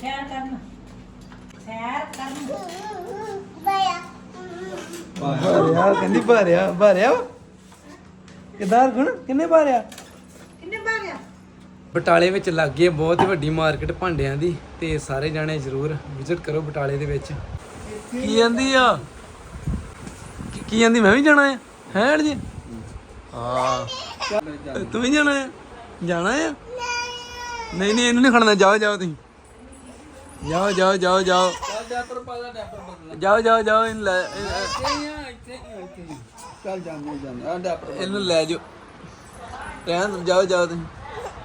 ਸੈਰ ਕਰਨ। ਸੈਰ ਕਰਨ। ਭਾਰਿਆ। ਕਹਿੰਦੀ ਭਾਰਿਆ ਭਾਰਿਆ ਵਾ? ਕਿੱਦਾਂ ਗੁਣ ਕਿੰਨੇ ਭਾਰਿਆ? ਕਿੰਨੇ ਬਾਰਿਆ ਬਟਾਲੇ ਵਿੱਚ ਲੱਗੀ ਹੈ ਬਹੁਤ ਹੀ ਵੱਡੀ ਮਾਰਕੀਟ ਭਾਂਡਿਆਂ ਦੀ ਤੇ ਸਾਰੇ ਜਾਣੇ ਜ਼ਰੂਰ ਵਿਜ਼ਿਟ ਕਰੋ ਬਟਾਲੇ ਦੇ ਵਿੱਚ। ਕੀ ਜਾਂਦੀ ਆ? ਕੀ- ਕੀ ਜਾਂਦੀ ਮੈਂ ਵੀ ਜਾਣਾ ਆ? ਹੈ ਜੀ? ਹਾਂ। ਤੂੰ ਵੀ ਜਾਣਾ ਆ? ਜਾਣਾ ਆ? ਨਹੀਂ। ਨਹੀਂ ਇਹਨੂੰ ਨਹੀਂ ਖੜਨਾ ਜਾਓ ਜਾਓ ਤੁਸੀਂ। ਜਾਓ ਜਾਓ ਜਾਓ ਜਾਓ। ਜਾਓ ਜਾਓ ਜਾਓ ਇਹਨੂੰ ਲੈ ਇਹ- ਚੱਲ ਜਾਂਦੇ ਜਾਂਦੇ। ਆ ਡਾਪਰ ਇਹਨੂੰ ਲੈ ਜਾਓ। ਰਹਿਣ ਦਿਓ, ਜਾਓ ਜਾਓ ਤੁਸੀਂ।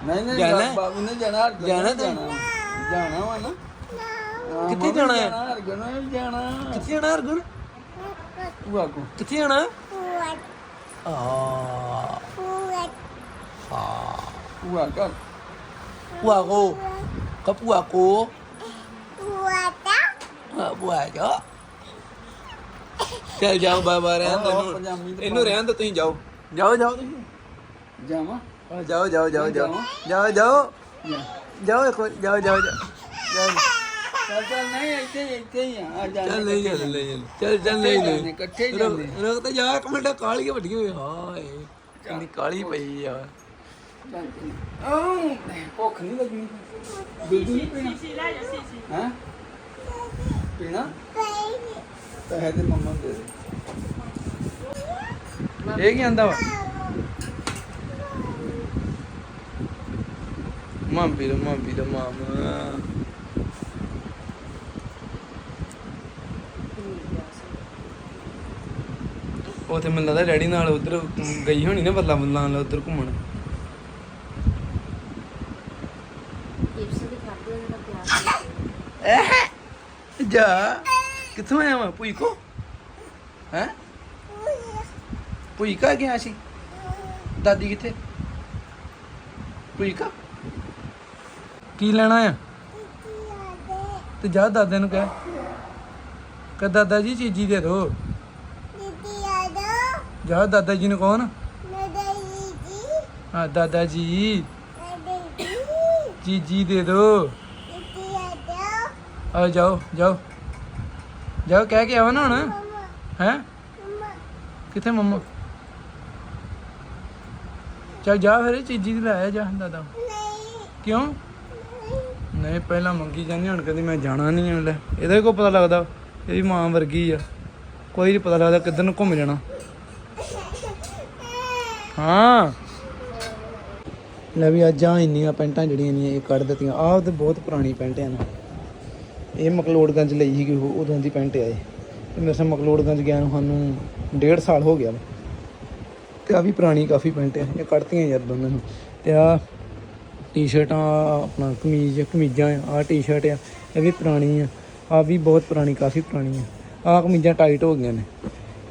ਨਹੀਂ ਨਹੀਂ ਜਾਣਾ? ਬਾਬੂ ਨੇ ਜਾਣਾ ਹਰਗੁਣ ਜਾਣਾ ਤੂੰ? ਜਾਣਾ। ਵਾ ਨਾ। ਹਾਂ, ਕਿੱਥੇ ਜਾਣਾ ਹੈ? ਹਰਗੁਣ ਨੇ ਵੀ ਜਾਣਾ। ਕਿੱਥੇ ਜਾਣਾ ਹਰਗੁਣ? ਭੂਆ ਕੋ ਕਿੱਥੇ ਜਾਣਾ? ਆ ਭੂਆ। ਕਾ ਭੂਆ ਕੋ। ਕਾ। ਕੋ ਆ ਜਾ। ਚੱਲ ਜਾਓ ਬਾਬਾ ਰਹਿਣ ਦੋ ਇਹਨੂੰ ਇਹਨੂੰ ਰਹਿਣ ਦੋ ਤੁਸੀਂ ਜਾਓ। ਜਾਓ ਜਾਓ ਤੁਸੀਂ। ਜਾਵਾਂ? ਆ, ਜਾਓ ਜਾਓ ਜਾਓ ਜਾਓ? ਜਾਓ ਜਾਓ। ਜਾਓ ਇੱਕ ਵਾਰੀ, ਜਾਓ ਜਾਓ ਜਾਓ। ਜਾਓ। ਚੱਲ ਚੱਲ ਨਹੀਂ ਇੱਥੇ ਇੱਥੇ ਹੀ ਆ। ਚੱਲ ਨਹੀਂ ਚੱਲ। ਲੈ ਚੱਲ ਚੱਲ ਨਹੀਂ ਨਹੀਂ ਇਕੱਠੇ ਜਾਂਦੇ। ਰੁਕ ਤਾਂ ਜਾ ਇੱਕ ਮਿੰਟ ਕਾਲੀ ਵੱਡੀ ਹੋਈ ਹਾਏ ਕਿੰਨੀ ਕਾਲੀ ਪਈ ਆ। ਚੱਲ ਚੱਲ। ਆਹ ਭੁੱਖ ਨਹੀਂ ਲੱਗਣੀ। ਦੁੱਧ ਨਹੀਂ ਪੀਣਾ। ਸੀ ਲੈ ਜਾ ਸੀ ਸੀ। ਹੈ? ਪੀਣਾ? ਪੈਸੇ ਤੇ ਮੰਮਾ ਨੂੰ ਦੇ ਦੇ। ਇਹ ਕੀ ਆਂਦਾ ਵਾ? ਮਾਂ ਪੀ ਲੋ ਮਾਂ ਪੀ ਲੋ ਮਾਮਾ। ਉਹ ਤੇ ਮੈਨੂੰ ਲੱਗਦਾ ਡੈਡੀ ਨਾਲ ਉਧਰ ਗਈ ਹੋਣੀ ਨਾ ਬੱਲਾ ਬੱਲਾ ਨਾਲ ਉਧਰ ਘੁੰਮਣ। ਐਹ ਜਾ। ਕਿੱਥੋਂ ਆਇਆ ਵਾ? ਭੂਈ ਕੋ? ਹੈ? ਭੂਈ ਕਾ ਗਿਆ ਸੀ? ਦਾਦੀ ਕਿੱਥੇ? ਭੂਈ ਕਾ? ਕੀ ਲੈਣਾ ਆ? ਤੇ ਜਾ ਦਾਦੇ ਨੂੰ ਕਹਿ। ਕਿ ਦਾਦਾ ਜੀ ਚੀਜੀ ਦੇ ਦੋ। ਜਾ ਦਾਦਾ ਜੀ ਨੂੰ ਕਹੋ ਨਾ ਹਾਂ ਦਾਦਾ ਜੀ। ਚੀਜੀ ਦੇ ਦੋ। ਆ ਜਾਓ ਜਾਓ। ਜਾਓ, ਕਹਿ ਕੇ ਆਵਾ ਨਾ ਹੁਣ। ਹੈ? ਕਿੱਥੇ ਮੰਮਾ? ਚੱਲ ਜਾ ਫਿਰ, ਚੀਜੀ ਦੀ ਲੈ ਆ ਜਾ, ਦਾਦਾ। ਕਿਉਂ? ਨਹੀਂ, ਪਹਿਲਾਂ ਮੰਗੀ ਜਾਂਦੀ, ਹੁਣ ਕਹਿੰਦੀ ਮੈਂ ਜਾਣਾ ਨਹੀਂ ਹੁਣ ਲੈ। ਇਹਦਾ ਕੋ ਪਤਾ ਲੱਗਦਾ, ਇਹਦੀ ਮਾਂ ਵਰਗੀ ਆ। ਕੋਈ ਨਹੀਂ ਪਤਾ ਲੱਗਦਾ ਕਿੱਧਰ ਨੂੰ ਘੁੰਮ ਜਾਣਾ। ਹਾਂ। ਲੈ ਵੀ ਅੱਜ ਆ ਇੰਨੀਆਂ ਪੈਂਟਾਂ ਜਿਹੜੀਆਂ ਨੇ ਇਹ ਕੱਢ ਦਿੱਤੀਆਂ। ਆਹ ਤੇ ਬਹੁਤ ਪੁਰਾਣੀ ਪੈਂਟ ਆ ਨਾ। ਇਹ ਮਕਲੋੜਗੰਜ ਲਈ ਸੀ ਉਹ ਉਦੋਂ ਦੀ ਪੈਂਟ ਆ ਇਹ। ਤੇ ਮੇਰੇ ਸਾਹ ਮਕਲੋੜਗੰਜ ਗਿਆ ਨੂੰ ਸਾਨੂੰ ਡੇਢ ਸਾਲ ਹੋ ਗਿਆ ਵਾ। ਤੇ ਆ ਵੀ ਪੁਰਾਣੀ ਕਾਫੀ ਪੈਂਟ ਆ, ਇਹ ਕੱਢਤੀਆਂ ਯਾਰ ਦੋਨਾਂ ਨੂੰ। ਤੇ ਆ ਟੀ-ਸ਼ਰਟਾਂ, ਆਪਣਾ ਕਮੀਜ਼, ਕਮੀਜ਼ਾਂ ਆ, ਆਹ ਟੀ-ਸ਼ਰਟ ਆ, ਇਹ ਵੀ ਪੁਰਾਣੀ ਆ। ਆ ਵੀ ਬਹੁਤ ਪੁਰਾਣੀ, ਕਾਫੀ ਪੁਰਾਣੀ ਆ। ਆਹ ਕਮੀਜ਼ਾਂ ਟਾਈਟ ਹੋ ਗਈਆਂ ਨੇ।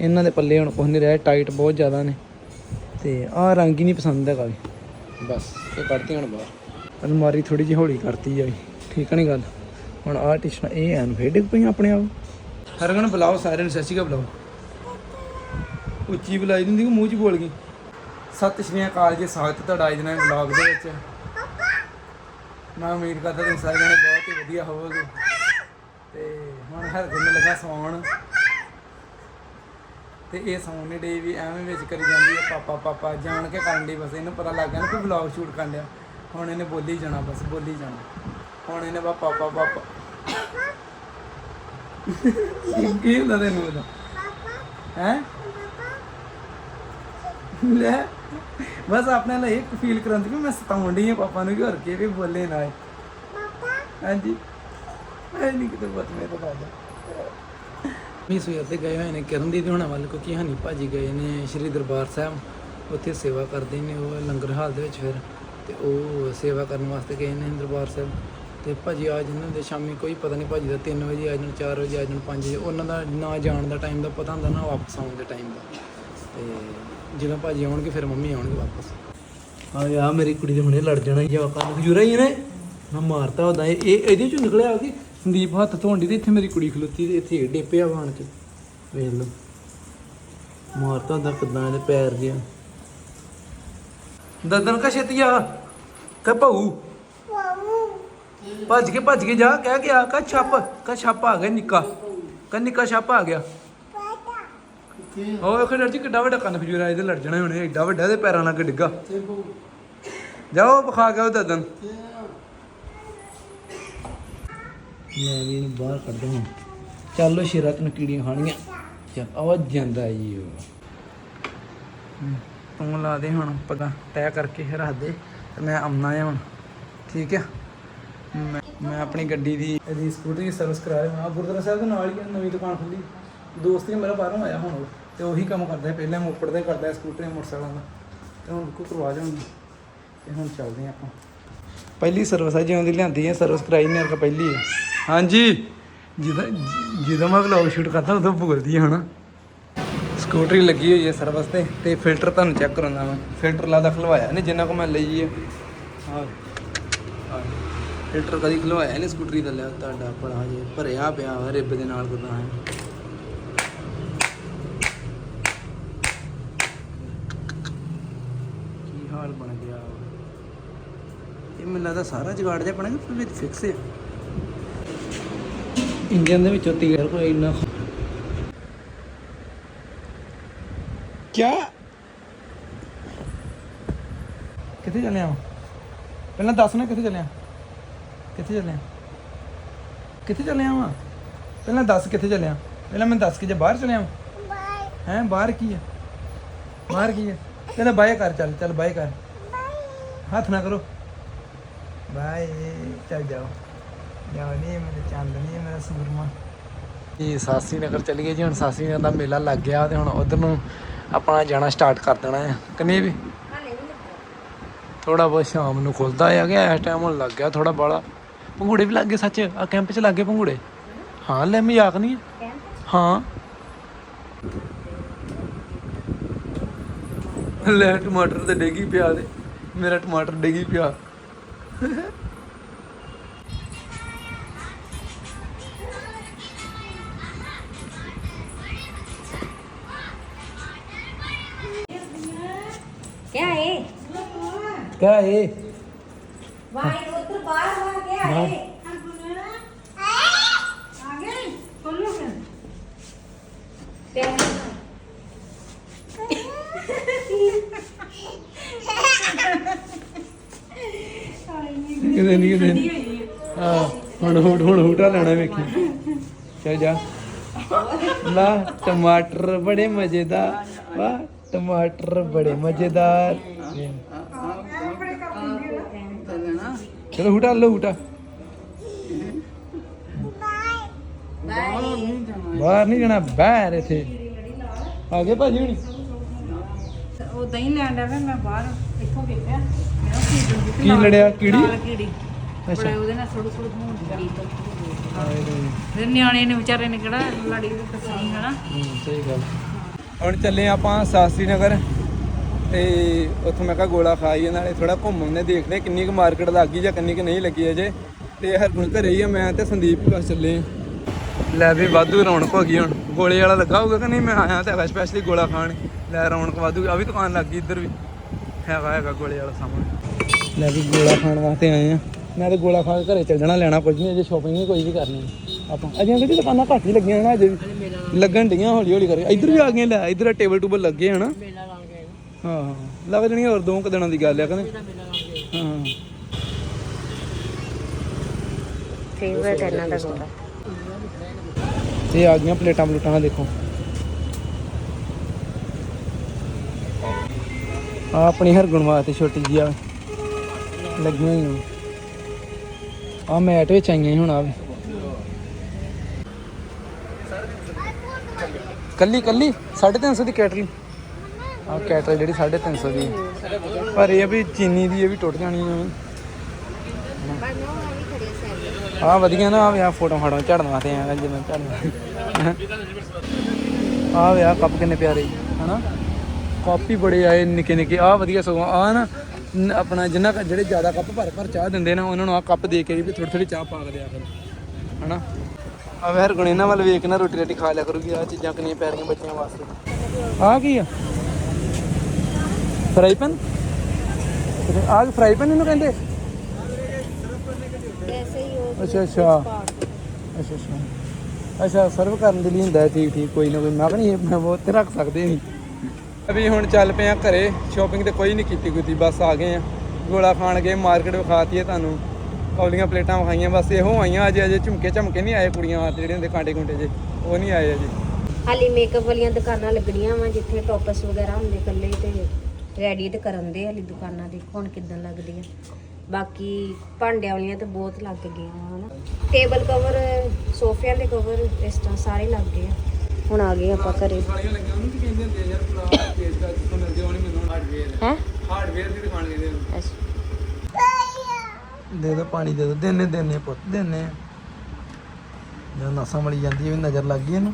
ਇਹਨਾਂ ਦੇ ਪੱਲੇ ਹੁਣ ਕੁਝ ਨਹੀਂ ਰਿਹਾ, ਟਾਈਟ ਬਹੁਤ ਜ਼ਿਆਦਾ ਨੇ। ਤੇ ਆਹ ਰੰਗ ਹੀ ਨਹੀਂ ਪਸੰਦ ਹੈਗਾ ਵੀ। ਬਸ, ਇਹ ਕੱਢਤੀ ਹੁਣ ਬਾਹਰ। ਅਲਮਾਰੀ ਥੋੜੀ ਜਿਹੀ ਹੌਲੀ ਕਰਤੀ ਆ ਵੀ ਠੀਕ ਨਹੀਂ ਗੱਲ? ਹੁਣ ਆਹ ਟੀ-ਸ਼ਰਟ ਇਹ ਐਨ ਫੇਡ ਪਈਆਂ ਆਪਣੇ ਆਪ। ਹਰਗਨ ਬੁਲਾਓ ਸਾਰਿਆਂ ਨੂੰ ਸੱਚੀ ਸ਼੍ਰੀ ਬੁਲਾਓ। ਉੱਚੀ ਬੁਲਾਈ ਦਿੰਦੀ ਕਿ ਮੂੰਹ 'ਚ ਬੋਲ ਗਈ। ਸਤਿ ਸ਼੍ਰੀ ਅਕਾਲ ਜੀ, ਸਵਾਗਤ ਤੁਹਾਡਾ ਅੱਜ ਦੇ ਵਲੌਗ ਦੇ ਵਿੱਚ। ਮੈਂ ਉਮੀਦ ਕਰਦਾ ਤੁਸੀਂ ਸਾਰੇ ਜਣੇ ਬਹੁਤ ਹੀ ਵਧੀਆ ਹੋਵੋਗੇ। ਤੇ ਹੁਣ ਹਰਗੁਣ ਨੂੰ ਲੱਗਾ ਸੌਣ। ਤੇ ਇਹ ਸੌਣ ਨਹੀਂ ਡੇ ਵੀ ਐਵੇਂ ਵਿੱਚ ਕਰੀ ਜਾਂਦੀ ਹੈ, ਪਾਪਾ ਪਾਪਾ, ਜਾਣ ਕੇ ਕਰਨ ਦੀ ਬਸ, ਇਹਨੂੰ ਪਤਾ ਲੱਗ ਗਿਆ ਨਾ ਕਿ ਵਲੌਗ ਸ਼ੂਟ ਕਰਨ ਲਿਆ ਹੁਣ ਇਹਨੇ ਬੋਲੀ ਜਾਣਾ, ਬਸ ਬੋਲੀ ਜਾਣਾ। ਹੁਣ ਇਹਨੇ ਬਾ ਪਾਪਾ ਪਾਪਾ ਕੀ ਹੁੰਦਾ ਤੈਨੂੰ ਉਹਦਾ ਹੈ? ਲੈ, ਬਸ ਆਪਣੇ ਲਈ ਇੱਕ ਫੀਲ ਕਰਾਂ ਕਿ ਮੈਂ ਸਤਾਉਣ ਡਈ ਆ ਪਾਪਾ ਨੂੰ ਕਿ ਹੋਰ ਕੇ ਵੀ ਬੋਲੇ ਨਾ ਹਾਂਜੀ। ਐ ਨਹੀਂ ਕਿਤੇ ਬਤ ਮੇਰੇ ਤੋਂ ਬਾਜਾ ਮੀ ਸਵੇਰ ਤੇ ਗਏ ਹੋਏ ਨੇ, ਕਰਨ ਦੀ ਹੋਣਾ ਵੱਲ, ਕਿਉਂਕਿ ਹਨੀ ਭਾਜੀ ਗਏ ਨੇ ਸ਼੍ਰੀ ਦਰਬਾਰ ਸਾਹਿਬ। ਉੱਥੇ ਸੇਵਾ ਕਰਦੇ ਨੇ ਉਹ ਲੰਗਰ ਹਾਲ ਦੇ ਵਿੱਚ ਫਿਰ, ਤੇ ਉਹ ਸੇਵਾ ਕਰਨ ਵਾਸਤੇ ਗਏ ਨੇ ਦਰਬਾਰ ਸਾਹਿਬ। ਤੇ ਭਾਜੀ ਆ ਜਿੰਨਾਂ ਦੇ ਸ਼ਾਮੀ ਕੋਈ ਪਤਾ ਨਹੀਂ ਭਾਜੀ ਦਾ 3 ਵਜੇ ਆ ਜਾਣ 4 ਵਜੇ ਆ ਜਾਣ 5 ਵਜੇ, ਉਹਨਾਂ ਦਾ ਨਾ ਜਾਣ ਦਾ ਟਾਈਮ ਦਾ ਪਤਾ ਹੁੰਦਾ, ਨਾ ਵਾਪਸ ਆਉਣ ਦੇ ਟਾਈਮ ਦਾ। ਤੇ ਜਦੋਂ ਭਾਜੀ ਆਉਣਗੇ, ਫਿਰ ਮੰਮੀ ਆਉਣਗੇ ਵਾਪਸ। ਆ ਯਾ ਮੇਰੀ ਕੁੜੀ ਦੇ ਹੁਣੇ ਲੜ ਜਾਣਾ ਜਵਾਕਾਂ ਨੂੰ ਖਜੂਰਾ ਹੀ ਨੇ। ਮੈਂ ਮਾਰਤਾ ਉਹਦਾ, ਇਹ ਇਹ- ਇਹਦੇ ਚੋਂ ਨਿਕਲਿਆ ਕਿ ਸੰਦੀਪ ਹੱਥ ਧੋਣ ਧੋਂਦੀ ਤੇ ਇੱਥੇ ਮੇਰੀ ਕੁੜੀ ਖਲੋਤੀ ਤੇ ਇੱਥੇ ਡੇਪਿਆ ਵਾਣ ਬਾਣ ਕੇ ਵੇਖ ਲਓ। ਮਾਰਤਾ ਹੁੰਦਾ ਕਿਦਾਂ ਇਹਦੇ ਪੈਰ ਜਿਹਾ। ਦਦਨ ਕਾ ਛੇਤੀ ਆ ਕਹ ਭਾਊ। ਭੱਜ ਕੇ ਭੱਜ ਕੇ ਜਾ, ਕਹਿ ਗਿਆ ਆ ਕਾ ਛੱਪ ਕਾ ਛੱਪ ਆ ਗਿਆ ਨਿੱਕਾ। ਕਾ ਨਿੱਕਾ ਛੱਪ ਆ ਗਿਆ। ਉਹ ਵੇਖੋ ਜੀ, ਕਿੱਡਾ ਵੱਡਾ ਕੰਨ ਫਿਰੂਰਾ ਇਹਦੇ ਲੜ ਜਾਣਾ ਹੁਣੇ, ਏਡਾ ਵੱਡਾ ਇਹਦੇ ਪੈਰਾਂ ਨਾਲ ਡਿੱਗਾ। ਜਾਓ, ਵਿਖਾ ਕੇ ਉਹ ਦਦਨ ਮੈਂ ਵੀ ਇਹਨੂੰ ਬਾਹਰ ਕੱਢ ਦਵਾਂ ਚੱਲੋ ਸ਼ੇਰਾ ਤੈਨੂੰ ਕੀੜੀਆਂ ਖਾਣੀਆਂ। ਚੱਲ ਆ ਜਾਂਦਾ ਜੀ ਉਹ ਤੂੰ ਲਾ ਦੇ ਹੁਣ, ਪਤਾ, ਤੈਅ ਕਰਕੇ ਰੱਖ ਦੇ, ਤੇ ਮੈਂ ਆਉਣਾ ਆ ਹੁਣ। ਠੀਕ ਆ? ਮੈਂ ਮੈਂ ਆਪਣੀ ਗੱਡੀ ਦੀ ਇਹਦੀ ਸਕੂਟਰੀ ਦੀ ਸਰਵਿਸ ਕਰਾ ਰਿਹਾ ਹਾਂ ਗੁਰਦੁਆਰਾ ਸਾਹਿਬ ਦੇ ਨਾਲ ਹੀ ਨਵੀਂ ਦੁਕਾਨ ਖੁੱਲੀ ਦੋਸਤ ਹੀ ਮੇਰਾ ਬਾਹਰੋਂ ਆਇਆ ਹੁਣ ਉਹ, ਤੇ ਉਹੀ ਕੰਮ ਕਰਦਾ ਹੈ। ਪਹਿਲਾਂ ਮੋਪੜ ਦਾ ਹੀ ਕਰਦਾ ਹੈ, ਸਕੂਟਰੀ ਮੋਟਰਸਾਈਕਲਾਂ ਦਾ ਤੇ ਹੁਣ ਕੋ ਕਰਵਾ ਜਾਵਾਂਗੇ ਤੇ ਹੁਣ ਚੱਲਦੇ ਹਾਂ ਆਪਾਂ। ਪਹਿਲੀ ਸਰਵਿਸ ਹੈ ਜਿਉਂ ਦੀ ਲਿਆਂਦੀ ਹੈ ਸਰਵਿਸ ਕਰਾਈ ਨੇ ਅਰਕਾ ਪਹਿਲੀ ਹੈ ਹਾਂਜੀ। ਜਦੋਂ ਜਦੋਂ ਮੈਂ ਵਲੌਗ ਸ਼ੂਟ ਕਰਦਾ ਉਦੋਂ ਭੁਗਲਦੀ ਹੈ ਹਨਾ ਸਕੂਟਰੀ ਲੱਗੀ ਹੋਈ ਹੈ ਸਰਵਿਸ ਤੇ ਤੇ ਫਿਲਟਰ ਤੁਹਾਨੂੰ ਚੈੱਕ ਕਰਾਉਂਦਾ ਮੈਂ। ਫਿਲਟਰ ਲਾ ਖਲਵਾਇਆ ਨਹੀਂ ਜਿੰਨਾ ਕੋ ਮੈਂ ਲਈ ਹੈ ਹਾਂ। ਫਿਲਟਰ ਕਦੀ ਖਲਵਾਇਆ ਨਹੀਂ ਸਕੂਟਰੀ ਦਾ ਲਿਆ ਤੁਹਾਡਾ ਬੜਾ ਜੇ ਭਰਿਆ ਪਿਆ ਰਿਬ ਦੇ ਨਾਲ ਕਿਦਾਂ ਹੈ। ਕੀ ਹਾਲ ਬਣ ਗਿਆ ਇਹ ਮੈਨੂੰ ਲੱਗਦਾ ਸਾਰਾ ਜਗਾੜ ਜਿਹਾ ਫਿਰ ਵਿੱਚ ਫਿਕਸ ਹੈ ਇੰਜਨ ਦੇ ਵਿੱਚੋਂ ਤੇਲ ਕੋਈ ਇੰਨਾ ਕਿਆ? ਕਿੱਥੇ ਚੱਲਿਆ ਵਾਂ? ਪਹਿਲਾਂ ਦੱਸ ਨਾ ਕਿੱਥੇ ਚੱਲਿਆ ਕਿੱਥੇ ਚੱਲਿਆ ਕਿੱਥੇ ਚੱਲਿਆ ਵਾ? ਪਹਿਲਾਂ ਦੱਸ ਕਿੱਥੇ ਚੱਲਿਆ ਪਹਿਲਾਂ ਮੈਨੂੰ ਦੱਸ ਕਿ ਜੇ ਬਾਹਰ ਚੱਲਿਆ ਹੈ ਬਾਹਰ ਕੀ ਹੈ ਬਾਹਰ ਕੀ ਹੈ ਕਹਿੰਦਾ ਬਾਏ ਕਰ ਚੱਲ ਚੱਲ ਬਾਏ ਕਰ ਹੱਥ ਨਾ ਕਰੋ। ਬਾਏ ਚੱਲ ਜਾਓ। ਜਾਓ ਨਹੀਂ ਮੇਰੇ ਚੰਦ ਨਹੀਂ ਮੇਰਾ ਸੂਰਮਾ। ਇਹ ਸਾਸੀ ਨਗਰ ਚੱਲ ਗਏ ਜੀ ਹੁਣ ਸਾਸੀ ਨਗਰ ਦਾ ਮੇਲਾ ਲੱਗ ਗਿਆ ਤੇ ਹੁਣ ਉਧਰ ਨੂੰ ਆਪਾਂ ਜਾਣਾ ਸਟਾਰਟ ਕਰ ਦੇਣਾ ਹੈ। ਕਨੇ ਵੀ? ਥੋੜਾ ਬਹੁਤ ਸ਼ਾਮ ਨੂੰ ਖੁੱਲਦਾ ਆ ਗਿਆ ਇਸ ਟਾਈਮ ਹੁਣ ਲੱਗ ਗਿਆ ਥੋੜਾ ਬਾਲਾ ਪੰਗੂੜੇ ਵੀ ਲੱਗ ਗਏ ਸੱਚ ਆ ਕੈਂਪ 'ਚ ਲੱਗ ਗਏ ਪੰਗੂੜੇ ਹਾਂ ਲੈ ਮਜ਼ਾਕ ਨਹੀਂ ਹੈ। ਹਾਂ ਲੈ ਟਮਾਟਰ ਤੇ ਡੇਗੀ ਪਿਆ ਦੇ ਮੇਰਾ ਟਮਾਟਰ ਡੇਗੀ ਪਿਆ क्या है ਕਿਆ ਇਹ भाई उधर बाहर ਕਿਤੇ ਨਹੀਂ ਕਿਤੇ ਹਾਂ ਹੁਣ ਹੁਣ ਹੁਣ ਹੂਟਾ ਲੈਣਾ ਵੇਖੀ ਚਾ ਜਾ ਟਮਾਟਰ ਬੜੇ ਮਜ਼ੇਦਾਰ ਵਾ ਟਮਾਟਰ ਬੜੇ ਮਜ਼ੇਦਾਰ ਚਲੋ ਬਾਹਰ ਨਹੀਂ ਜਾਣਾ ਬਾਹਰ ਇੱਥੇ। ਆ ਗਏ ਭਾਜੀ ਹੁਣੀ? ਉਹ ਦਹੀਂ ਲੈਣ ਦਾ ਮੈਂ ਬਾਹਰ ਇੱਥੋਂ ਵੇਖਿਆ। ਮੈਂ ਉਹ ਕੀ ਲੜਿਆ? ਕੀੜੀ ਲਾਲ ਕੀੜੀ। ਅੱਛਾ। ਬੜੇ ਉਹਦੇ ਨਾਲ ਥੋੜੀ ਥੋੜੀ ਹੋਣ ਦੀ ਫਿਰ ਨਿਆਣੇ ਨੇ ਵਿਚਾਰੇ ਨੇ ਕਿਹੜਾ ਲੜੀ ਵੀ ਕੱਸਣੀ ਹਨਾ ਹੂੰ, ਸਹੀ ਗੱਲ। ਹੁਣ ਚੱਲੇ ਆਪਾਂ ਸਾਸਰੀ ਨਗਰ ਤੇ ਉੱਥੋਂ ਮੈਂ ਕਿਹਾ ਗੋਲਾ ਖਾਈਏ ਨਾਲੇ ਥੋੜਾ ਘੁੰਮਣੇ ਦੇਖਦੇ ਕਿੰਨੀ ਕੁ ਮਾਰਕੀਟ ਲੱਗੀ ਜਾਂ ਕਿੰਨੀ ਕੁ ਨਹੀਂ ਲੱਗੀ ਅਜੇ। ਤੇ ਹਰਗੁਣ ਘਰੇ ਹੀ ਆ ਮੈਂ ਤੇ ਸੰਦੀਪ ਵੀ ਬਸ ਚੱਲੇ ਆ। ਲੈ ਵੀ ਵਾਧੂ ਰੌਣਕ ਹੋ ਗਈ ਹੁਣ। ਗੋਲੇ ਵਾਲਾ ਲੱਗਾ ਹੋਊਗਾ ਕਿ ਨਹੀਂ? ਮੈਂ ਆਇਆ ਤੇ ਹੈਗਾ ਸਪੈਸ਼ਲੀ ਗੋਲਾ ਖਾਣ। ਲੈ ਰੌਣਕ ਵਾਧੂ ਆ ਵੀ ਦੁਕਾਨ ਲੱਗ ਗਈ ਇੱਧਰ ਵੀ। ਹੈਗਾ ਹੈਗਾ ਗੋਲੇ ਵਾਲਾ ਸਾਹਮਣੇ। ਲੈ ਵੀ ਗੋਲਾ ਖਾਣ ਵਾਸਤੇ ਆਏ ਆ। ਮੈਂ ਤੇ ਗੋਲਾ ਖਾ ਕੇ ਘਰੇ ਚੱਲ ਜਾਣਾ ਲੈਣਾ ਕੁਝ ਨਹੀਂ ਅਜੇ ਸ਼ਾਪਿੰਗ ਨਹੀਂ ਕੋਈ ਵੀ ਕਰਨੀ ਆਪਾਂ ਅਜੇ ਕਿਹੜੀ ਦੁਕਾਨਾਂ ਘੱਟ ਹੀ ਲੱਗੀਆਂ ਨੇ ਅਜੇ ਵੀ। ਲੱਗਣ ਡੀਆਂ ਹੌਲੀ ਹੌਲੀ ਕਰਕੇ ਇੱਧਰ ਵੀ ਆ ਗਏ ਲੈ ਇੱਧਰ ਟੇਬਲ ਟੂਬਲ ਲੱਗੇ ਹਨਾ ਹਾਂ ਹਾਂ। ਲੱਗ ਜਣੀ ਹੋਰ ਦੋ ਕੁ ਦਿਨਾਂ ਦੀ ਗੱਲ ਆ ਕਹਿੰਦੇ ਹਾਂ ਫੇਵਰਟ ਇਹਨਾਂ ਦਾ ਗੋਲਾ ਇਹ ਆ ਗਈਆਂ ਪਲੇਟਾਂ ਪਲੂਟਾਂ ਦੇਖੋ। ਆ ਆਪਣੀ ਹਰਗੁਣ ਵਾਸਤੇ ਛੋਟੀ ਜੀ ਆ। ਲੱਗੀਆਂ ਹੀ ਆ ਮੈਟ ਵਿੱਚ ਆਈਆਂ ਹੁਣ ਆ ਕੱਲੀ ਕੱਲੀ? 350 ਦੀ ਕੈਟਰੀ ਆ ਕੈਟਰੀ ਜਿਹੜੀ 350 ਦੀ। ਪਰ ਇਹ ਵੀ ਚੀਨੀ ਦੀ ਇਹ ਵੀ ਟੁੱਟ ਜਾਣੀ ਆ। ਆ ਵਧੀਆ ਨਾ ਆ ਫੋਟੋ ਫਾਟੋ ਝੜਨ ਵਾਸਤੇ ਆ ਜਿਵੇਂ ਝੜਨ ਆ ਵਿਆਹ ਕੱਪ ਕਿੰਨੇ ਪਿਆਰੇ ਹਨਾ? ਕਾਪੀ ਬੜੇ ਆਏ ਨਿੱਕੇ ਨਿੱਕੇ ਆ ਵਧੀਆ ਸਗੋਂ ਆ ਨਾ ਆਪਣਾ ਜਿੰਨਾ ਜਿਹੜੇ ਜ਼ਿਆਦਾ ਕੱਪ ਭਰ ਭਰ ਚਾਹ ਦਿੰਦੇ ਨਾ ਉਹਨਾਂ ਨੂੰ ਆ ਕੱਪ ਦੇ ਕੇ ਵੀ ਥੋੜੀ ਥੋੜੀ ਚਾਹ ਪਾ ਕੇ ਦਿਆ ਕਰੋ ਹਨਾ? ਆ ਵਹਿਰ ਗੁਣ ਇਹਨਾਂ ਵੱਲ ਵੇਖ ਨਾ ਰੋਟੀ ਰਾਟੀ ਖਾ ਲਿਆ ਕਰੂਗੀ ਆ ਚੀਜ਼ਾਂ ਕਿੰਨੀਆਂ ਪਿਆਰੀਆਂ ਬੱਚਿਆਂ ਵਾਸਤੇ। ਆ ਕੀ ਆ? Fry pan? ਆਹ ਫਰਾਈ ਪੈਨ ਇਹਨੂੰ ਕਹਿੰਦੇ? ਅੱਛਾ ਅੱਛਾ ਅੱਛਾ। ਅੱਛਾ ਸਰਵ ਕਰਨ ਦੇ ਲਈ ਹੁੰਦਾ ਠੀਕ ਠੀਕ, ਕੋਈ ਨਾ ਕੋਈ, ਮੈਂ ਕਹਿੰਦੀ ਮੈਂ ਬਹੁਤ ਤੇ ਰੱਖ ਸਕਦੇ ਨਹੀਂ ਅਭੀ ਹੁਣ ਚੱਲ ਪਏ ਆ ਘਰੇ ਸ਼ਾਪਿੰਗ ਤੇ ਕੋਈ ਨਹੀਂ ਕੀਤੀ ਕੋਈ ਬਸ ਆ ਗਏ ਆ ਗੋਲਾ ਖਾਣ ਗਏ ਮਾਰਕੀਟ ਵਿਖਾਤੀ ਹੈ ਤੁਹਾਨੂੰ। ਕੌਲੀਆਂ ਪਲੇਟਾਂ ਵਿਖਾਈਆਂ, ਬਸ ਇਹੋ ਆਈਆਂ ਅਜੇ ਅਜੇ ਝੁਮਕੇ ਝਮਕੇ ਨਹੀਂ ਆਏ ਕੁੜੀਆਂ ਵਾਸਤੇ, ਜਿਹੜੇ ਹੁੰਦੇ ਕਾਂਟੇ ਕੁੰਟੇ ਜੇ ਉਹ ਨਹੀਂ ਆਏ ਅਜੇ। ਹਾਲੀ ਮੇਕਅਪ ਵਾਲੀਆਂ ਦੁਕਾਨਾਂ ਲੱਗਣੀਆਂ ਵਾ, ਜਿੱਥੇ ਟੌਪਸ ਵਗੈਰਾ ਹੁੰਦੇ ਕੱਲੇ ਤੇ ਰੈਡੀ ਤੇ ਕਰਨ ਦੇ ਹਾਲੀ ਦੁਕਾਨਾਂ ਦੇ ਹੁਣ ਕਿਦਾਂ ਲੱਗਦੀਆਂ। ਬਾਕੀ ਭਾਂਡਿਆਂ ਵਾਲੀਆਂ ਤੇ ਬਹੁਤ ਲੱਗ ਗਈਆਂ ਹਨਾ। ਟੇਬਲ ਕਵਰ ਸੋਫਿਆਂ ਦੇ ਕਵਰ ਇਸ ਤਰ੍ਹਾਂ ਸਾਰੇ ਲੱਗ ਗਏ ਆ। ਹੁਣ ਆ ਗਏ ਆਪਾਂ ਘਰੇ। ਵਾਲੀਆਂ ਲੱਗੀਆਂ ਉਹਨੂੰ ਕੀ ਕਹਿੰਦੇ ਹੁੰਦੇ ਯਾਰ ਪਲਾ ਤੇਜ਼ ਦਾ ਜਿੱਥੋਂ ਮਿਲਦੇ ਉਹ ਮੈਨੂੰ ਹਾਰਡਵੇਅਰ ਹੈ? ਹਾਰਡਵੇਅਰ ਦੀ ਦੁਕਾਨ ਕਹਿੰਦੇ ਦੇ ਦੋ ਪਾਣੀ, ਦੇ ਦੋ। ਦੇਨੇ ਦੇਨੇ ਪੁੱਤ, ਦੇਨੇ। ਜਦੋਂ ਨਸਾਂ ਮਲੀ ਜਾਂਦੀ ਹੈ ਵੀ ਨਜ਼ਰ ਲੱਗ ਗਈ ਇਹਨੂੰ।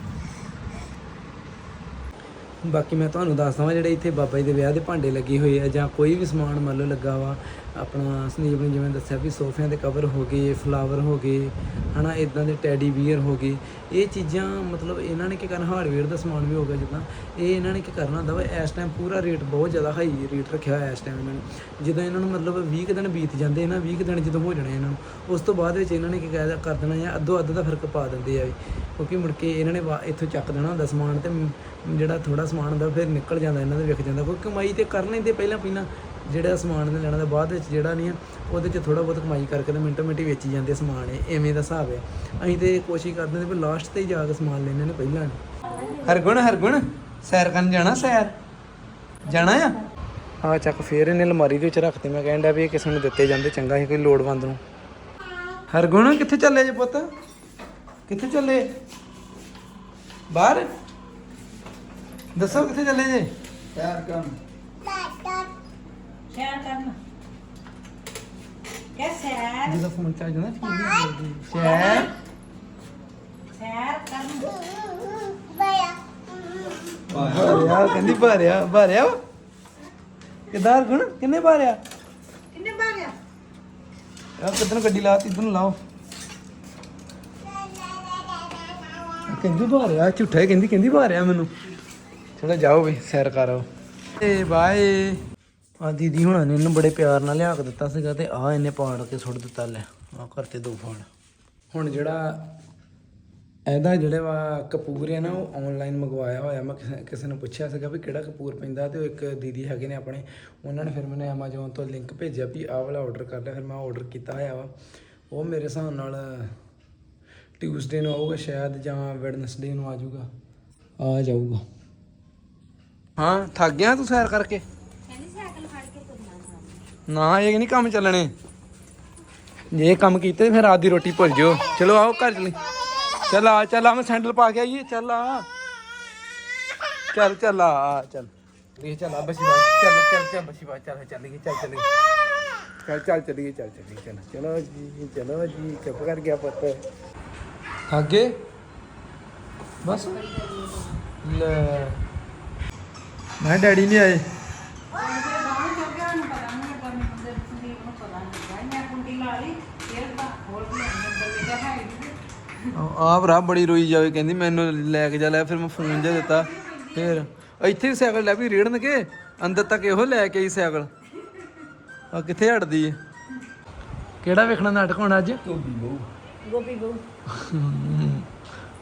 ਬਾਕੀ ਮੈਂ ਤੁਹਾਨੂੰ ਦੱਸਦਾ ਵਾਂ, ਜਿਹੜੇ ਇੱਥੇ ਬਾਬਾ ਜੀ ਦੇ ਵਿਆਹ ਦੇ ਭਾਂਡੇ ਲੱਗੇ ਹੋਏ ਆ ਜਾਂ ਕੋਈ ਵੀ ਸਮਾਨ ਮੰਨ ਲਓ ਲੱਗਾ ਵਾ ਆਪਣਾ ਸੰਦੀਪ ਨੇ ਜਿਵੇਂ ਦੱਸਿਆ ਵੀ ਸੋਫਿਆਂ ਦੇ ਕਵਰ ਹੋ ਗਏ ਫਲਾਵਰ ਹੋ ਗਏ, ਹਨਾ ਇਦਾਂ ਦੇ ਟੈਡੀ ਬੀਅਰ ਹੋ ਗਏ। ਇਹ ਚੀਜ਼ਾਂ ਮਤਲਬ ਇਹਨਾਂ ਨੇ ਕੀ ਕਰਨਾ ਹਾਰਡਵੇਅਰ ਦਾ ਸਮਾਨ ਵੀ ਹੋ ਗਿਆ ਜਿੱਦਾਂ। ਇਹ ਇਹਨਾਂ ਨੇ ਕੀ ਕਰਨਾ ਹੁੰਦਾ ਵਾ, ਇਸ ਟਾਈਮ ਪੂਰਾ ਰੇਟ ਬਹੁਤ ਜ਼ਿਆਦਾ ਹਾਈ ਰੇਟ ਰੱਖਿਆ ਹੋਇਆ ਇਸ ਟਾਈਮ ਇਹਨਾਂ ਨੇ। ਜਿੱਦਾਂ ਇਹਨਾਂ ਨੂੰ ਮਤਲਬ 20 ਕੁ ਦਿਨ ਬੀਤ ਜਾਂਦੇ ਨਾ 20 ਕੁ ਦਿਨ ਜਦੋਂ ਹੋ ਜਾਣੇ ਇਹਨਾਂ ਨੂੰ, ਉਸ ਤੋਂ ਬਾਅਦ ਵਿੱਚ ਇਹਨਾਂ ਨੇ ਕੀ ਕਹਿ ਕਰ ਦੇਣਾ ਜਾਂ ਅੱਧੋ ਅੱਧ ਦਾ ਫ਼ਰਕ ਪਾ ਦਿੰਦੇ ਆ ਵੀ। ਕਿਉਂਕਿ ਮੁੜ ਕੇ ਇਹਨਾਂ ਨੇ ਵਾ- ਇੱਥੋਂ ਚੱਕ ਦੇਣਾ ਹੁੰਦਾ ਸਮਾਨ ਤੇ ਜਿਹੜਾ ਥੋੜਾ ਸਮਾਨ ਹੁੰਦਾ, ਫਿਰ ਨਿਕਲ ਜਾਂਦਾ, ਇਹਨਾਂ ਦੇ ਵਿਕ ਜਾਂਦਾ। ਕੋਈ ਕਮਾਈ ਤੇ ਕਰ ਲੈਂਦੇ ਪਹਿਲਾਂ ਪਹਿਲਾਂ ਜਿਹੜਾ ਸਮਾਨ ਨੇ ਲੈਣਾ ਦਾ ਬਾਅਦ ਵਿੱਚ ਜਿਹੜਾ ਨਹੀਂ ਉਹਦੇ 'ਚ ਥੋੜਾ ਬਹੁਤ ਕਮਾਈ ਕਰਕੇ ਤੇ ਮਿੰਟੋ ਮਿੰਟੀ ਵੇਚੀ ਜਾਂਦੇ ਸਮਾਨ ਇਹ, ਐਵੇਂ ਦਾ ਹਿਸਾਬ ਹੈ। ਅਸੀਂ ਤੇ ਕੋਸ਼ਿਸ਼ ਕਰਦੇ ਨੇ ਵੀ ਲਾਸਟ ਤੇ ਜਾ ਕੇ ਸਮਾਨ ਲੈਣੇ ਨੇ ਪਹਿਲਾਂ ਨਹੀਂ। ਹਰਗੁਣ ਹਰਗੁਣ, ਸੈਰ ਕਰਨ ਜਾਣਾ ਸੈਰ? ਜਾਣਾ ਆ? ਆ ਚੱਕ ਫੇਰ ਇਹਨੇ ਅਲਮਾਰੀ ਦੇ ਵਿੱਚ ਰੱਖਤੇ, ਮੈਂ ਕਹਿਣ ਡਿਆ ਵੀ ਇਹ ਕਿਸੇ ਨੂੰ ਦਿੱਤੇ ਜਾਂਦੇ ਚੰਗਾ ਸੀ, ਕੋਈ ਲੋੜਵੰਦ ਨੂੰ। ਹਰਗੁਣ, ਕਿੱਥੇ ਚੱਲੇ ਜੇ ਪੁੱਤ? ਕਿੱਥੇ ਚੱਲੇ? ਬਾਹਰ? ਦੱਸੋ ਕਿੱਥੇ ਚੱਲੇ ਜੇ? ਸੈਰ ਕਰਨ। ਸ਼ੇਅਰ ਕਰਨ? ਕਿ ਸੈਰ? ਜਦੋਂ ਫੋਨ ਚੱਲ ਜਾਂਦਾ ਠੀਕ ਬੋਲਦੀ ਸ਼ਹਿਰ ਸੈਰ। ਕਰਨ। ਭਰਿਆ ਕਹਿੰਦੀ ਭਰਿਆ ਭਰਿਆ ਕਿਦਾਰ ਗੁਣ ਕਿੰਨੇ ਭਰਿਆ? ਕਿੰਨੇ ਬਾਰਿਆ ਆ ਕਿਦਨ ਗੱਡੀ ਲਾਤੀ ਇਧਰ ਨੂੰ ਲਾਓ। ਕਹਿੰਦੀ ਭਰਿਆ ਝੂਠਾ ਹੀ ਕਹਿੰਦੀ ਕਹਿੰਦੀ ਭਰਿਆ ਮੈਨੂੰ। ਚਲੋ ਜਾਓ ਵੀ ਸੈਰ ਕਰੋ ਏ ਬਾਏ। ਆ ਦੀਦੀ ਹੁਣਾਂ ਨੇ ਇਹਨੂੰ ਬੜੇ ਪਿਆਰ ਨਾਲ ਲਿਆ ਕੇ ਦਿੱਤਾ ਸੀਗਾ ਤੇ ਆ ਇਹਨੇ ਪਾੜ ਕੇ ਸੁੱਟ ਦਿੱਤਾ, ਲੈ ਆ ਕਰਤੇ ਦੋ ਫਾੜ। ਹੁਣ ਜਿਹੜਾ ਇਹਦਾ ਜਿਹੜੇ ਵਾ ਕਪੂਰ ਹੈ ਨਾ, ਉਹ ਆਨਲਾਈਨ ਮੰਗਵਾਇਆ ਹੋਇਆ, ਮੈਂ ਕਿਸੇ- ਕਿਸੇ ਨੂੰ ਪੁੱਛਿਆ ਸੀਗਾ ਵੀ ਕਿਹੜਾ ਕਪੂਰ ਪੈਂਦਾ ਤੇ ਉਹ ਇੱਕ ਦੀਦੀ ਹੈਗੇ ਨੇ ਆਪਣੇ, ਉਹਨਾਂ ਨੇ ਫਿਰ ਮੈਨੂੰ Amazon ਤੋਂ ਲਿੰਕ ਭੇਜਿਆ ਵੀ ਆਹ ਵਾਲਾ ਆਰਡਰ ਕਰ ਲਿਆ ਫਿਰ ਮੈਂ ਆਰਡਰ ਕੀਤਾ ਹੋਇਆ ਵਾ। ਉਹ ਮੇਰੇ ਹਿਸਾਬ ਨਾਲ ਟਿਊਸਡੇ ਨੂੰ ਆਊਗਾ ਸ਼ਾਇਦ ਜਾਂ ਵੈਡਨਸਡੇ ਨੂੰ ਆ ਜਾਊਗਾ। ਆ ਜਾਊਗਾ। ਹਾਂ, ਥੱਕ ਗਿਆ ਤੂੰ ਸੈਰ ਕਰਕੇ? ਨਾ ਇਹ ਨਹੀਂ ਕੰਮ ਚੱਲਣੇ। ਜੇ ਕੰਮ ਕੀਤੇ ਫਿਰ ਰਾਤ ਦੀ ਰੋਟੀ ਭੁੱਲ ਜਿਓ। ਚਲੋ ਆਓ ਘਰ ਚਲੀ। ਚੱਲ ਆ ਚੱਲ ਆ ਮੈਂ ਸੈਂਡਲ ਪਾ ਕੇ ਆਈਏ। ਚੱਲ ਆ। ਚੱਲ ਚੱਲ ਆ ਆ, ਚੱਲ। ਇਹ ਚੱਲ ਆ ਬਸੀ ਬਾਤ ਚੱਲ ਚੱਲ ਚੱਲ ਬਸੀ ਬਾਤ ਚੱਲ ਚੱਲ ਗਈ ਚੱਲ ਚੱਲ ਚੱਲ ਚੱਲ ਚੱਲ ਚੱਲ ਚੱਲ ਚੱਲ। ਚਲੋ ਜੀ ਚਲੋ ਜੀ ਚੁੱਪ ਕਰ ਗਿਆ ਪੁੱਤ। ਅੱਗੇ? ਬਸ। ਲੈ। ਮੈਂ ਡੈਡੀ ਨਹੀਂ ਆਏ। ਆ ਭਰਾ ਬੜੀ ਰੋਈ ਜਾਵੇ ਕਹਿੰਦੀ ਮੈਨੂੰ ਲੈ ਕੇ ਜਾ ਲੈ ਫਿਰ ਮੈਂ ਫੋਨ ਜਿਹਾ ਦਿੱਤਾ ਫਿਰ ਇੱਥੇ ਹੀ ਸਾਈਕਲ ਲੈ ਵੀ ਰੇੜਨ ਕੇ ਅੰਦਰ ਤੱਕ ਇਹੋ ਲੈ ਕੇ ਆਈ ਸਾਈਕਲ। ਆ ਕਿੱਥੇ ਹਟਦੀ ਏ? ਕਿਹੜਾ ਵੇਖਣਾ ਨਾਟਕ ਹੋਣਾ ਅੱਜ? ਗੋਪੀ ਬਹੂ।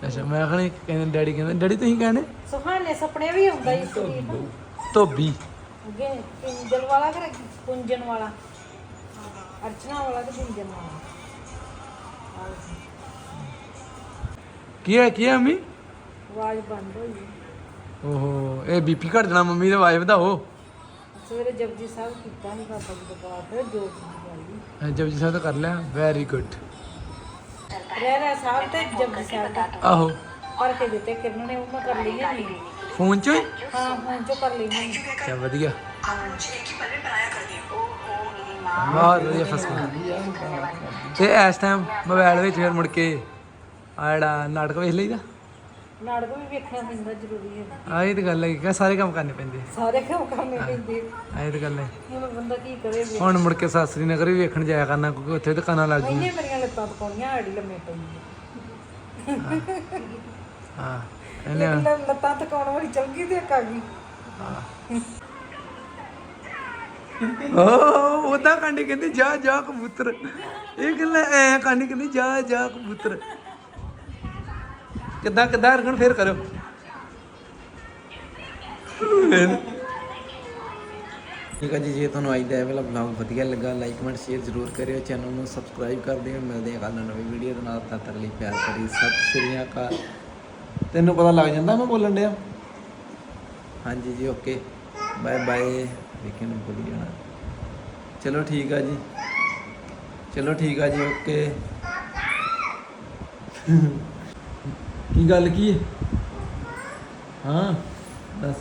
ਅੱਛਾ ਮੈਂ ਕਹਿੰਦੇ ਡੈਡੀ ਕਹਿੰਦੇ ਡੈਡੀ ਤੁਸੀਂ ਕਹਿੰਦੇ ਸੁਹਾਨੇ ਸੁਪਨੇ ਵੀ ਹੁੰਦਾ ਇਸ ਸਰੀਰ ਧੋਬੀ। ਅੱਗੇ ਪਿੰਜਲ ਵਾਲਾ ਕਿ ਪੁੰਜਨ ਵਾਲਾ? ਅਰਚਨਾ ਵਾਲਾ ਤੇ ਪੁੰਜਨ ਵਾਲਾ। ਕੀ ਹੈ ਕੀ ਹੈ ਅੰਮੀ ਆਵਾਜ਼ ਬੰਦ ਹੋਈ। ਓਹੋ ਇਹ ਬੀਪੀ ਘਟ ਜਾਣਾ ਮੰਮੀ ਦਾ ਵਾਜ ਵਧਾਓ ਸਵੇਰੇ ਜਪਜੀ ਸਾਹਿਬ ਕੀਤਾ ਸੀ ਬਾਬਾ ਜੀ ਦਾ ਪਾਠ ਜੋ ਜੀ ਜਬ ਜੀ ਸਾਹਿਬ ਤਾਂ ਕਰ ਲਿਆ ਵੈਰੀ ਗੁੱਡ ਰਹਿ ਰਹਿ ਸਾਹਿਬ ਤੇ ਜਪਜੀ ਸਾਹਿਬ ਦਾ ਆਹੋ ਪਰ ਕੇ ਦਿੱਤੇ ਕਿਰਨ ਨੇ ਉਹ ਮੈਂ ਕਰ ਲਈ ਨਹੀਂ ਫੋਨ ਚ ਹਾਂ ਹੁਣ ਜੋ ਕਰ ਲਈ ਨਹੀਂ ਕਿਆ ਵਧੀਆ ਬਹੁਤ ਵਧੀਆ ਫਸਲ ਤੇ ਇਸ ਟਾਈਮ ਮੋਬਾਈਲ ਵਿੱਚ ਫਿਰ ਮੁੜ ਕੇ ਆ ਜਿਹੜਾ ਨਾਟਕ ਵੇਖ ਲਈਦਾ? ਨਾਟਕ ਵੀ ਵੇਖਣਾ ਪੈਂਦਾ ਜ਼ਰੂਰੀ ਹੈ। ਆ ਇਹ ਤਾਂ ਗੱਲ ਹੈ ਕਿ ਸਾਰੇ ਕੰਮ ਕਰਨੇ ਪੈਂਦੇ। ਸਾਰੇ ਕੰਮ ਕਰਨੇ ਪੈਂਦੇ। ਆ ਇਹ ਤਾਂ ਗੱਲ ਹੈ। ਹੁਣ ਬੰਦਾ ਕੀ ਕਰੇ ਵੇ? ਹੁਣ ਮੁੜ ਕੇ ਸਾਸਰੀ ਨਗਰ ਵੀ ਵੇਖਣ ਜਾਇਆ ਕਰਨਾ ਕਿਉਂਕਿ ਉੱਥੇ ਦੁਕਾਨਾਂ ਲੱਗ ਗਈਆਂ ਮੇਰੀਆਂ ਲੱਤਾਂ ਤਕਾਉਣੀਆਂ ਆੜੀ ਲੰਮੇ ਪਈ ਹਾਂ। ਇਹਨੇ ਲੱਤਾਂ ਤਕਾਉਣ ਵਾਲੀ ਚਲ ਗਈ ਤੇ ਆ ਗਈ। ਓ ਉਹਦਾ ਕਾਂਡੀ ਕਹਿੰਦੀ ਜਾ ਜਾ ਕਬੂਤਰ। ਇਹ ਕਹਿੰਦਾ ਐ ਕਾਂਡੀ ਕਹਿੰਦੀ ਜਾ ਜਾ ਕਬੂਤਰ। ਕਿੱਦਾਂ ਕਿੱਦਾਂ ਅਰਗਣ ਫੇਰ ਕਰੋ ਠੀਕ ਹੈ ਜੀ, ਜੇ ਤੁਹਾਨੂੰ ਅੱਜ ਦਾ ਇਹ ਵਾਲਾ ਵਲੌਗ ਵਧੀਆ ਲੱਗਾ ਲਾਈਕ ਕਮੈਂਟ ਸ਼ੇਅਰ ਜ਼ਰੂਰ ਕਰਿਓ। ਚੈਨਲ ਨੂੰ ਸਬਸਕ੍ਰਾਈਬ ਕਰ ਦਿਓ ਮਿਲਦੇ ਹਾਂ ਕੱਲ੍ਹ ਨਵੀਂ ਵੀਡੀਓ ਦੇ ਨਾਲ। ਤਦ ਤੱਕ ਲਈ ਪਿਆਰ ਕਰੀ ਸਤਿ ਸ਼੍ਰੀ ਅਕਾਲ। ਤੈਨੂੰ ਪਤਾ ਲੱਗ ਜਾਂਦਾ ਮੈਂ ਬੋਲਣ ਡਿਆ? ਹਾਂਜੀ ਜੀ ਓਕੇ ਬਾਏ ਬਾਏ ਵੀਕਐਂਡ ਨੂੰ ਭੁੱਲ ਜਾਣਾ ਚਲੋ ਠੀਕ ਆ ਜੀ। ਚਲੋ ਠੀਕ ਆ ਜੀ ਓਕੇ ਕੀ ਗੱਲ ਕੀ ਹੈ? ਹਾਂ ਦੱਸ।